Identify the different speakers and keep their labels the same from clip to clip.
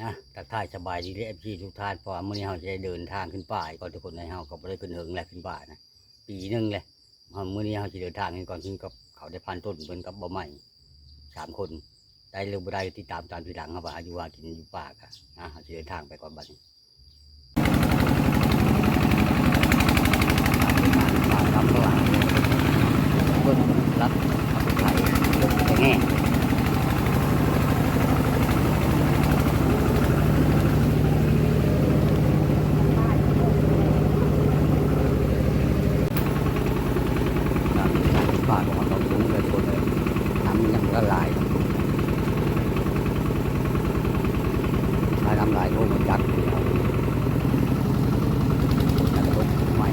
Speaker 1: นะทักทายสบายดีเลยเอฟซีทุกท่านพราะว่ามื้อนี้เราจะได้เดินทางขึ้นป่าก่อนทุกคนในเฮาก็บ่ได้ขึ้นเหิงแล้วขึ้นป่านะปีหนึงเลยเมื้อนี้เราจะเดินทางกันก่อนขึ้นกับเขาได้พันต้นเพิ่นกับบ่ใหม่สามคนได้หรือบ่ได้ติดตามตามทีหลังครับว่าอายุว่ากินอยู่ป่ากันนะเราจะเดินทางไปก่อนบัดนี้ป่าทำตัวเพิ่นรับไทยเพิ่นไปแง่น้ำป่าของมันต้องสูงเลยคนเลยน้ำมันยังละลายถ้าน้ำลายโลกมันยักษ์อยู่แล้วแล้วก็ลบใหม่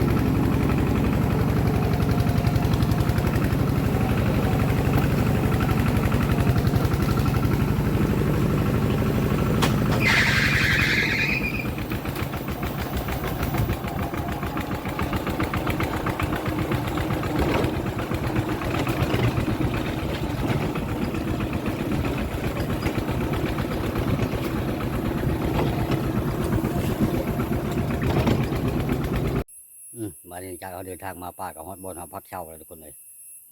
Speaker 1: อืมมาเรียนจากเราเดินทางมาป่ากับฮอดบนเขาพักเช่าเลยทุกคนเลย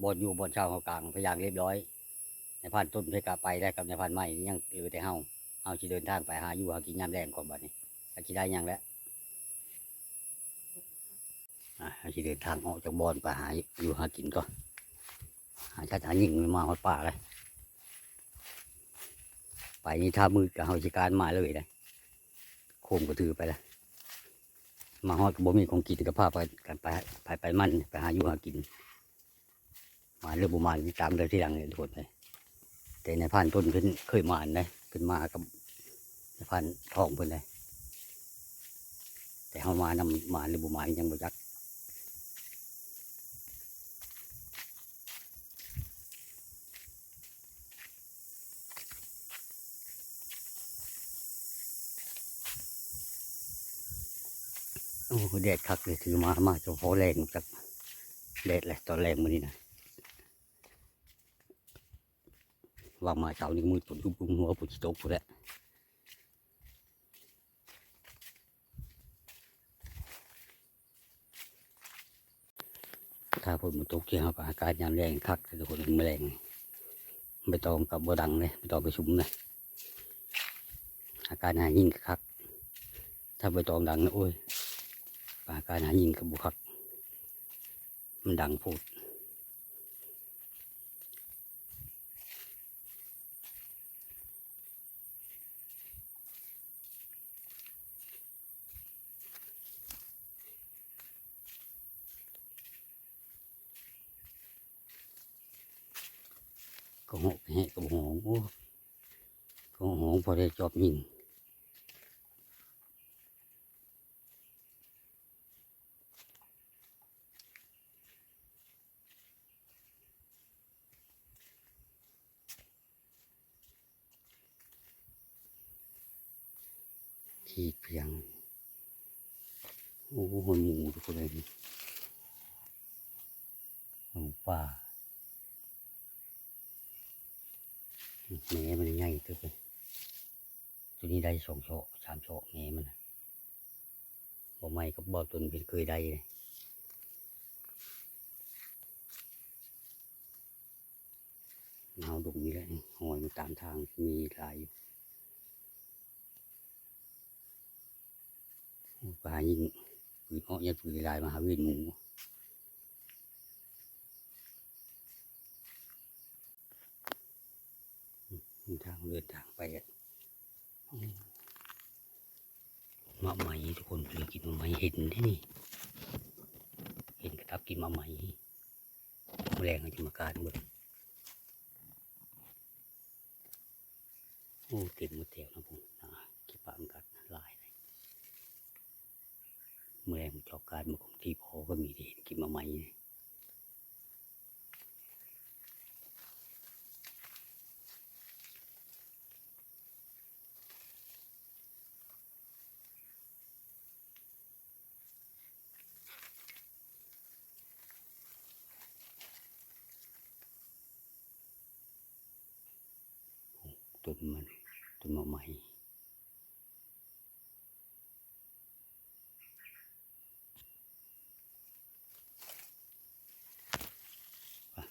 Speaker 1: บนอยู่บนเช่าเขากลางพยางเรียบร้อย ในพันต้นเพกาไปแล้วกับในพันไม้ยังเหลือแต่เฮาเฮาจะเดินทางไปหาอยู่หากินยามแรงก่อนบัดนี้ก็จะได้ยังแล้วอาจะเดินทางออกจากบอนไปหาอยู่หากินก่อนหาชัดหายิงมาฮอดป่าเลยไปนี่ท่ามือกับเฮาจิการมาเลยเลยโคมก็ถือไปแล้ว มาฮอดกับบ่มีของกินก็พาไปกันไปไปไปมันไปหาอยู่หากิน มาเรื่องบุมานตามเรือที่หลังเนี่ยทุกคนเลยแต่ในพันต้นขึ้นเคยมาเลยขึ้นมากับในพันทองเพิ่นเลยแต่เขามานำมาหรือบุมายังบ่ยักโอ้ แดดคักเลยถือมามาจะพอแรงจากแดดเลยตอนแรงมือนี้นะวางมาเช้านี่มืดฝนยุบยุบหัวฝนตกหมดแล้วถ้าฝนมันตกเกี่ยวกับอากาศยามแรงคักทุกคนแมลงไม่ต้องกับบัดังเลยไม่ต้องไปชุมเลยอาการหายิ่งคัก ถ้าไปตองดังนะโอ้ย อาการหายิงกับบุคัก มันดังพูดก็หกแหะกับหงโอ้ก็หงพอได้จอบยิง ที่เพียง โอ้โหหมูทุกคนเลยนี่หมูป่าแหม่มันใหญ่ตัวไปตัวนี้ได้สองโชะสามโชะแหม่มันบ่ไม่กับบ่ตุนเป็นเคยได้เลยเนาดุงนี่แหละหอยมันตามทางมีหลายอยู่โอ้ ปลายิงปืนออยัดปืนลายมาหาเวนหมูทางเดินทางไปอะอืมมะไหมทุกคนเคยกินมะไหมเห็นที่นี่ เห็นกระทับกินมะไหมแมลงจะมาการหมดโอ้เต็มหมดแถวนะผมนะขี้ปลามันกัดหลายเลยแมลงมันจอ กการมาของที่พอก็มีที่เห็นกินมะไหมเนี่ยไหม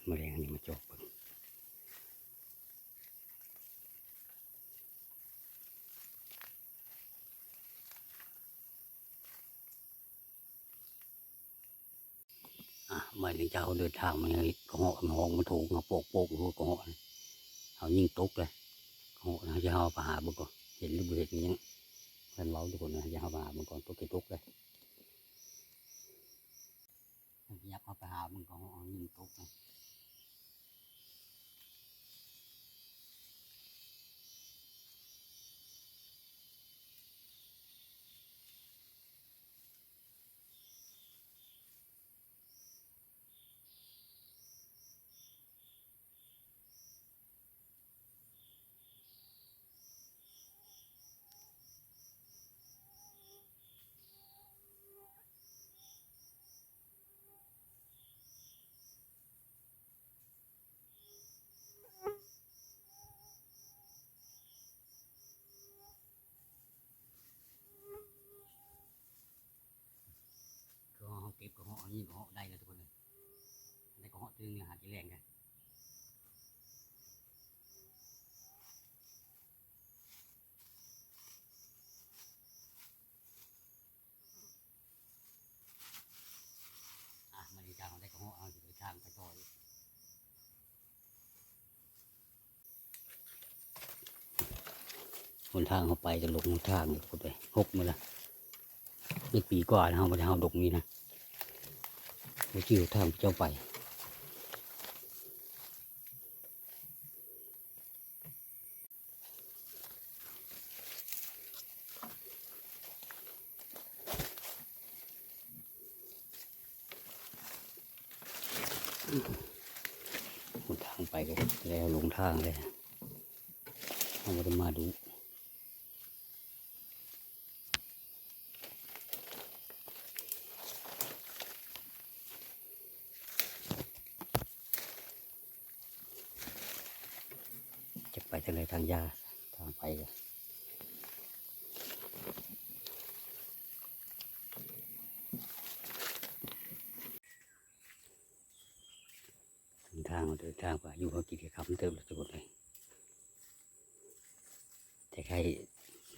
Speaker 1: แมลงนี่มาจอกเบิ่งมาถึงเจ้าเดินทางมันยังกระหอกมัหองมันถูกมาโปกโปกหัวกระหอกเขายิ่งตกเลยกระหอกนะจะเอาปลาหาบุก่อนเห็นหรือเห็นยังเพื่อนเราทุกคนนะจะเอาปลาหาบุก่อนตกกี่ตกเลยยับเอาปลาหาบุกระหอกยิ่งตกเลย หนทางเขาไปจะหลงทางอยู่คนไปหกมือละนี่ปีกว่าแล้วเขาไม่ได้เอาดงนี้นะไปจิ้วทางเจ้าไปหนทางไปก็แล้วลงทางเลยเขาไม่ได้มาดู จะไปทางไหนทางยาทางไปก็ เดินทางไปอยู่เขากินกับคำเติมแล้วทุกคนเลยแต่ใคร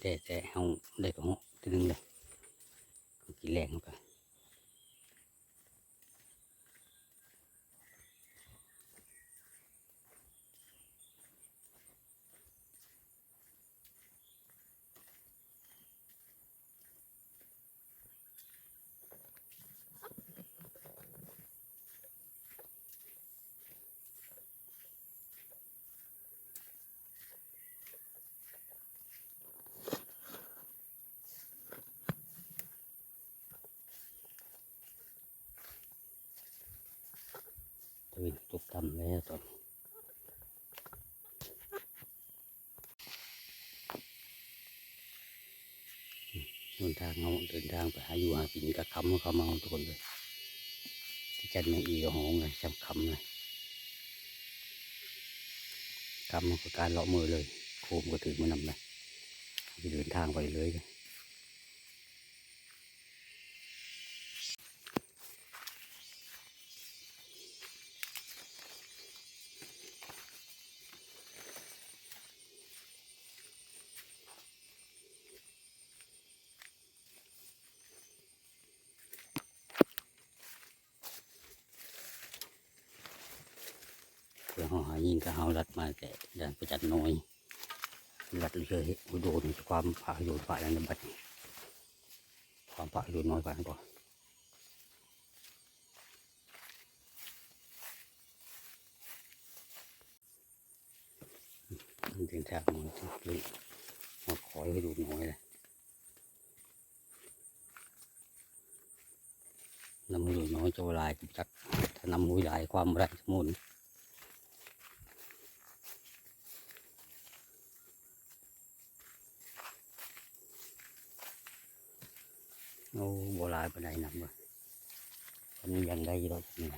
Speaker 1: แต่แต่เอาได้ของตึงเลยกินแรงเข้าไป นตกต่ำแล้วตอนเดินทางเอาเดินทางไปหาอยู่หากินกับคำขอเขามาทุกคนเลยที่จันไม่อีกับหองเลยจำคำเลยคำมันก็การเลาะมือเลย โคมก็ถือมานำเลยเดินทางไปเลยเลย เพื่อเขาหายิงก็เขารัดมาแต่ดันประจัดน้อยรัดเลยโดนความผาโยนฝ่ายนั้นบัดความผาโยนน้อยกว่านั้นก่อนเป็นแทางมันเลยหอดคอยไปดูน้อยเลยน้ำมือน้อยจะลายจักถ้าน้ำมือหลายความไรงสมุน อ้โบราณปานใดนำบ่ตอนนี้ยังได้อยู่ดอกนี่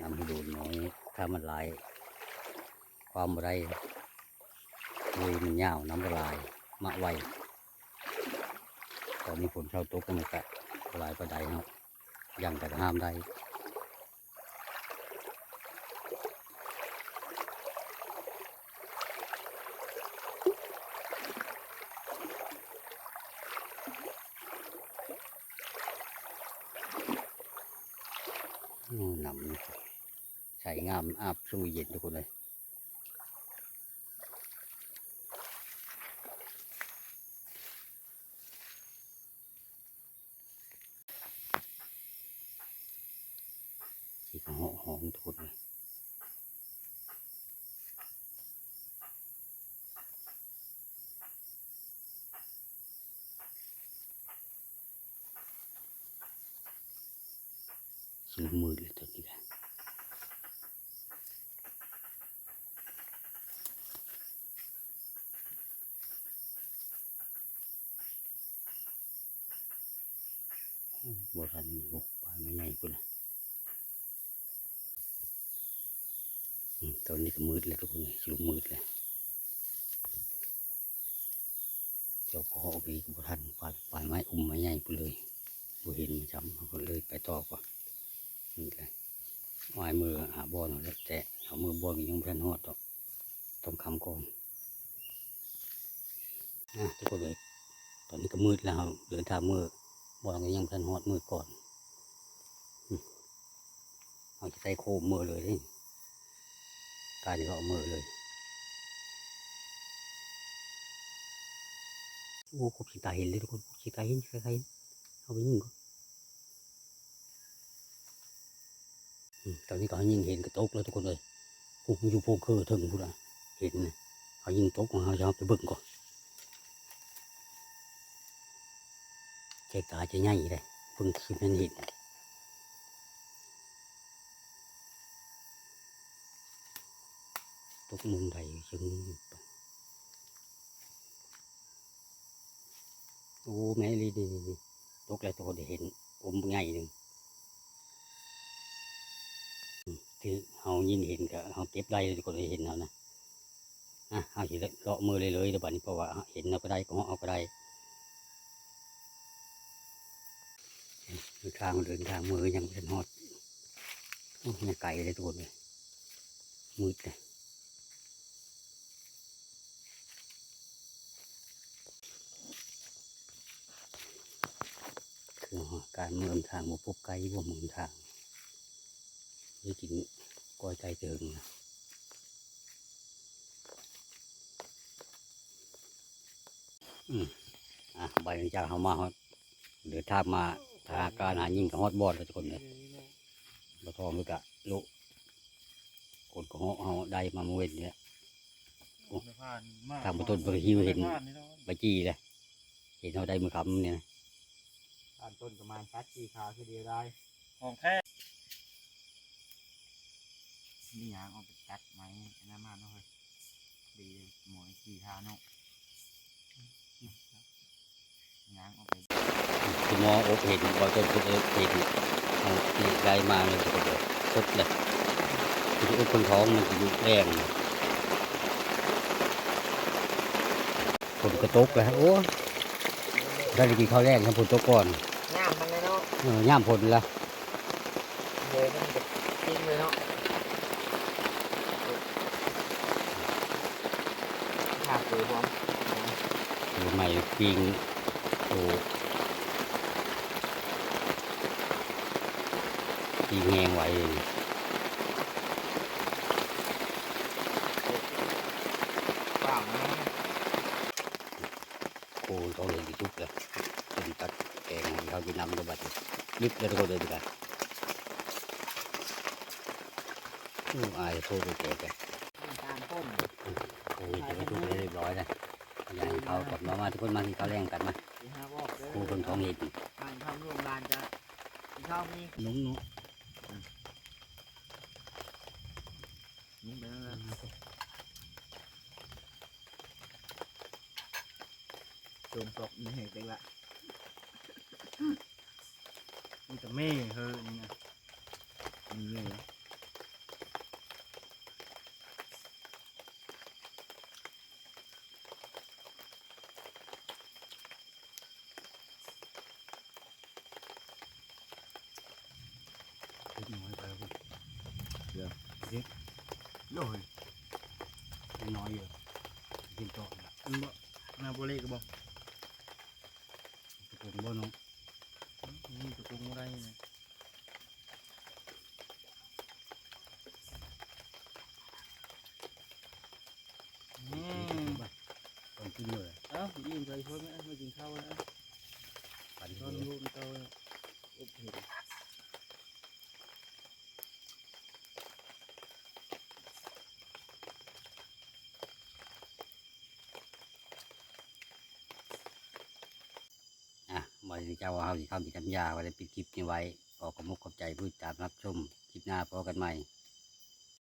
Speaker 1: นำให้ดูน้อยถ้ามันลาย ความไรเลยมันยาวน้ำละลายมะไวตอนนี้ฝนเข้าตกก็มันกะลายปานใดเนาะ ยังแต่ห้ามได้นำใส่งามอาบสู้เย็นทุกคนเลย โบทันโอ้ปลาไม่ใหญ่พุ่นะตอนนี้ก็มืดเลยทุกคนเลยสีมืดเลยเจ้าก็เอาไปบทันปลาปลาไม้อุ้มไม่ใหญ่พุ่นเลยบ่เห็นมันจำก็เลยไปต่อก่อนนี่เลยวายมือหาบอลแล้วแต่เอามือบอลยังเพื่อนหอดต่อต้องคำกอนนะทุกคนเลยตอนนี้ก็มืดแล้วเดินทางมืด บอกยังเพื่นหอดมืดก่อนเอาใส่โคมมือเลยนี่กายนี่ก็เอามือเลยโอ้กบสีตาเห็นเลยทุกคนกบสีตาเห็นใครๆเห็นเอาไปยิงก่อตอนนี้ก็เอายิงเห็นกระตกแล้วทุกคนเลยโอ้มันอยู่โพงเคอถึงพูดอะเห็นเอายิงตกของเขาจะเอาไปบิ่งก่อน ใจตาจะใหญ่เลยเพิ่งคิดนั่นเห็นตกมุมใดจึงโอ้แม่ลีนี่นี่ตกแล้วตัวได้เห็นอมใหญ่หนึ่งที่เขายิงเห็นก็เขาเก็บได้ก็เลยเห็นเขานะอะเขาสิเลาะมือเลยเลยเดี๋ยวบัดนี้เพราะว่าเห็นเอาก็ได้ก็เอาก็ได้ ทางเดินทางมือยังเป็นฮอดโอ้ยไกลเลยทุกคนเลยมืดเลยคือการเมืองทางมาพบไกลว่ามืองทางนี่กินก้อยไก่เติงนะอืมอะใบจากเขามาฮอดเดือดทามา ทางการหายิงกับฮอดบอดเลยทุกคนเลยบะทองด้วยกะลุคนก็เหาะเขาได้มาเมื่อเว้นเนี่ยทางบนต้นบริหิวเห็นใบจี้เลยเห็นเขาได้มือคำเนี่ยนะ
Speaker 2: ตอนต้นประมาณสักกี่ขาคือเดียวได้
Speaker 3: ของแท้
Speaker 2: นี่ยางเอาไปตัดไม้อันนั้นมาเนาะเฮ้ยดีหมอยกี่ขาเนาะ ยางเอาไป
Speaker 1: คุณหมอโอเห็นบอต้นคุณเห็นเอาที่ได้มาเลยทุกคนเลยสดเลยคืออุปคนท้องมันจะอยู่แรงฝนกระตกเลยโอ้ได้กินข้าวแรงทั้งฝนตกก่อน
Speaker 2: ย่ามมันเลยเนาะ
Speaker 1: เออย่ามฝนละ
Speaker 2: เลยมันจะทิ้งเลยเนาะขาดเลยพร้อม
Speaker 1: ใหม่ปิง โอ้ปิงแหงไว้
Speaker 2: เปล่านะ
Speaker 1: โอ้เขาเลยทุกเลยจนตัดแกงให้เขากินน้ำด้วยบัดนี้ลิบเลยทุกคนเลยดีกว่าอู้อายโทษไปแกแก
Speaker 2: ตามต้น
Speaker 1: โอ้ยจะไปทุกเรียบร้อยนะอยากให้เขากลับมามาทุกคนมาที่เขาแรงกันมา
Speaker 2: ที่ห้าบอ กเด้อ
Speaker 1: ครูเพิ่งท้องเห็น
Speaker 2: บ้านข้าวร่วมลานจะกินข้าวมี
Speaker 1: นุ่งนุ่ง
Speaker 2: นุ่งไปนั่นแหละโจมศพมีเหตุไปละ
Speaker 3: มีแต่แม่เฮอนี่นะ
Speaker 2: โดย
Speaker 1: น้อยอยู่กินต่อนะ
Speaker 3: อันบ่นาโบเล่ก็บอก
Speaker 1: กระปุกบ่น้อง
Speaker 3: นี่กระปุกอะไรเนี่ยอืมตอน
Speaker 1: กินเลย
Speaker 3: เอ้ายิงใส่ถ้วยไหมมากินข้าวแล้ว
Speaker 1: ปั่น
Speaker 3: ตอนลูกมัน
Speaker 1: โตแเจ้าว่าเฮาสิทำสิทำยาไว้ได้ปิดคลิปนี้ไว้ขอขอบมุกขอบใจผู้ตามรับชมคลิปหน้าพบกันใหม่